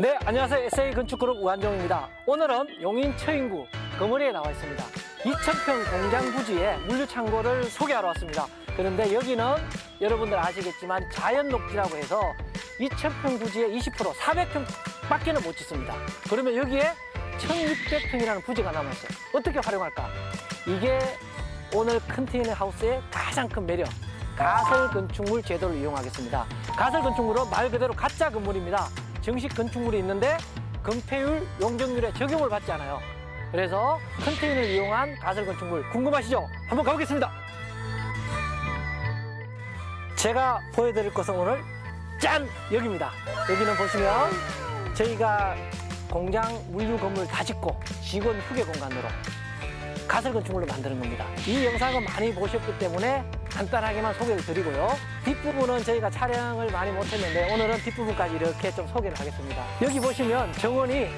네, 안녕하세요. SA 건축그룹 우한정입니다. 오늘은 용인 처인구 거머리에 나와 있습니다. 2,000평 공장 부지에 물류창고를 소개하러 왔습니다. 그런데 여기는 여러분들 아시겠지만 자연 녹지라고 해서 2,000평 부지에 20% 400평 밖에는 못 짓습니다. 그러면 여기에 1,600평이라는 부지가 남아있어요. 어떻게 활용할까? 이게 오늘 컨테이너 하우스의 가장 큰 매력. 가설 건축물 제도를 이용하겠습니다. 가설 건축물은 말 그대로 가짜 건물입니다. 정식 건축물이 있는데 건폐율, 용적률에 적용을 받지 않아요. 그래서 컨테이너를 이용한 가설 건축물 궁금하시죠? 한번 가보겠습니다. 제가 보여드릴 것은 오늘 짠! 여기입니다. 여기는 보시면 저희가 공장 물류 건물 다 짓고 직원 휴게 공간으로 가설 건축물로 만드는 겁니다. 이 영상은 많이 보셨기 때문에 간단하게만 소개를 드리고요. 뒷부분은 저희가 촬영을 많이 못했는데 오늘은 뒷부분까지 이렇게 좀 소개를 하겠습니다. 여기 보시면 정원이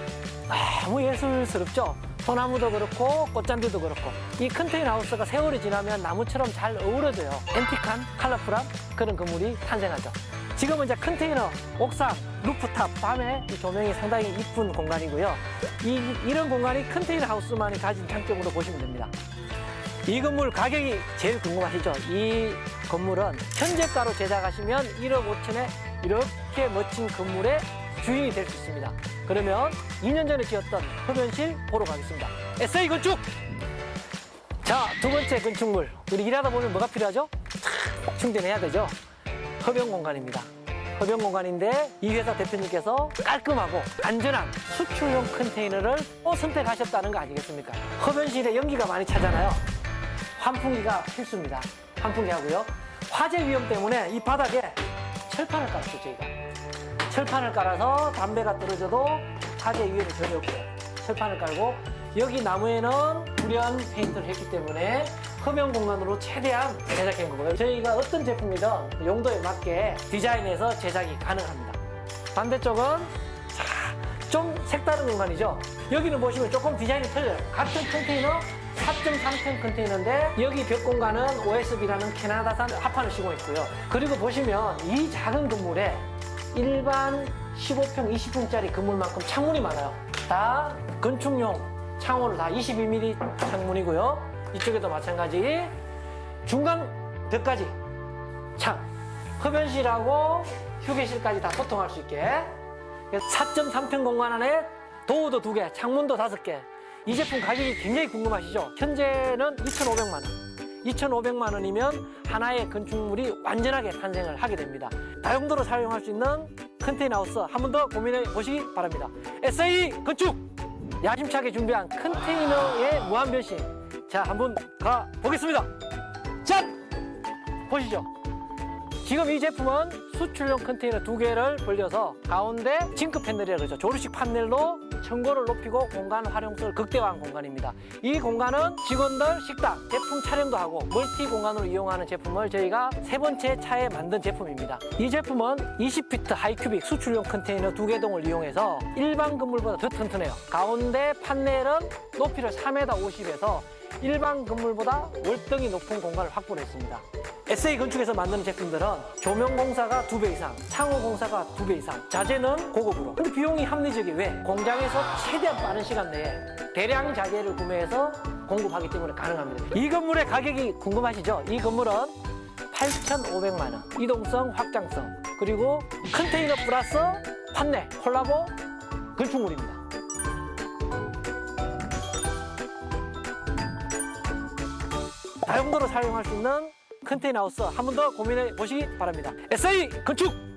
너무 예술스럽죠? 소나무도 그렇고 꽃잔디도 그렇고 이 컨테이너 하우스가 세월이 지나면 나무처럼 잘 어우러져요. 앤틱한 컬러풀한 그런 건물이 탄생하죠. 지금은 이제 컨테이너 옥상 루프탑 밤에 이 조명이 상당히 이쁜 공간이고요. 이, 이런 공간이 컨테이너 하우스만이 가진 장점으로 보시면 됩니다. 이 건물 가격이 제일 궁금하시죠? 이 건물은 현재가로 제작하시면 1억 5천에 이렇게 멋진 건물의 주인이 될 수 있습니다. 그러면 2년 전에 지었던 흡연실 보러 가겠습니다. SA 건축! 자, 두 번째 건축물. 우리 일하다 보면 뭐가 필요하죠? 탁, 충전해야 되죠? 흡연 공간입니다. 흡연 공간인데 이 회사 대표님께서 깔끔하고 안전한 수출용 컨테이너를 또 선택하셨다는 거 아니겠습니까? 흡연실에 연기가 많이 차잖아요. 환풍기가 필수입니다. 환풍기 하고요. 화재 위험 때문에 이 바닥에 철판을 깔았죠, 저희가. 철판을 깔아서 담배가 떨어져도 화재 위험이 전혀 없고요. 철판을 깔고 여기 나무에는 불연 페인트를 했기 때문에 흡연 공간으로 최대한 제작한 거고요. 저희가 어떤 제품이든 용도에 맞게 디자인해서 제작이 가능합니다. 반대쪽은 자, 좀 색다른 공간이죠. 여기는 보시면 조금 디자인이 틀려요. 같은 컨테이너 4.3톤 컨테이너인데 여기 벽 공간은 OSB라는 캐나다산 합판을 씌고 있고요. 그리고 보시면 이 작은 건물에 일반 15평, 20평짜리 건물만큼 창문이 많아요. 다 건축용 창호를 다 22mm 창문이고요. 이쪽에도 마찬가지 중간 벽까지 창 흡연실하고 휴게실까지 다 소통할 수 있게 4.3평 공간 안에 도어도 두 개, 창문도 다섯 개. 이 제품 가격이 굉장히 궁금하시죠? 현재는 2,500만 원. 2,500만 원이면 하나의 건축물이 완전하게 탄생을 하게 됩니다. 다용도로 사용할 수 있는 컨테이너 하우스 한 번 더 고민해 보시기 바랍니다. SA 건축! 야심차게 준비한 컨테이너의 무한 변신. 자, 한번 가 보겠습니다. 짠! 보시죠. 지금 이 제품은 수출용 컨테이너 두 개를 벌려서 가운데 징크 패널이라고 그러죠. 조르식 판넬로 청고를 높이고 공간 활용성을 극대화한 공간입니다. 이 공간은 직원들 식당, 제품 촬영도 하고 멀티 공간으로 이용하는 제품을 저희가 세 번째 차에 만든 제품입니다. 이 제품은 20피트 하이큐빅 수출용 컨테이너 두 개 동을 이용해서 일반 건물보다 더 튼튼해요. 가운데 판넬은 높이를 3m 50에서 일반 건물보다 월등히 높은 공간을 확보를 했습니다. SA 건축에서 만드는 제품들은 조명 공사가 두 배 이상, 창호 공사가 두 배 이상, 자재는 고급으로. 근데 비용이 합리적이 왜? 공장에서 최대한 빠른 시간 내에 대량 자재를 구매해서 공급하기 때문에 가능합니다. 이 건물의 가격이 궁금하시죠? 이 건물은 8,500만 원, 이동성, 확장성, 그리고 컨테이너 플러스 판넬, 콜라보 건축물입니다. 다용도로 사용할 수 있는 컨테이너 하우스 한 번 더 고민해 보시기 바랍니다. SA 건축!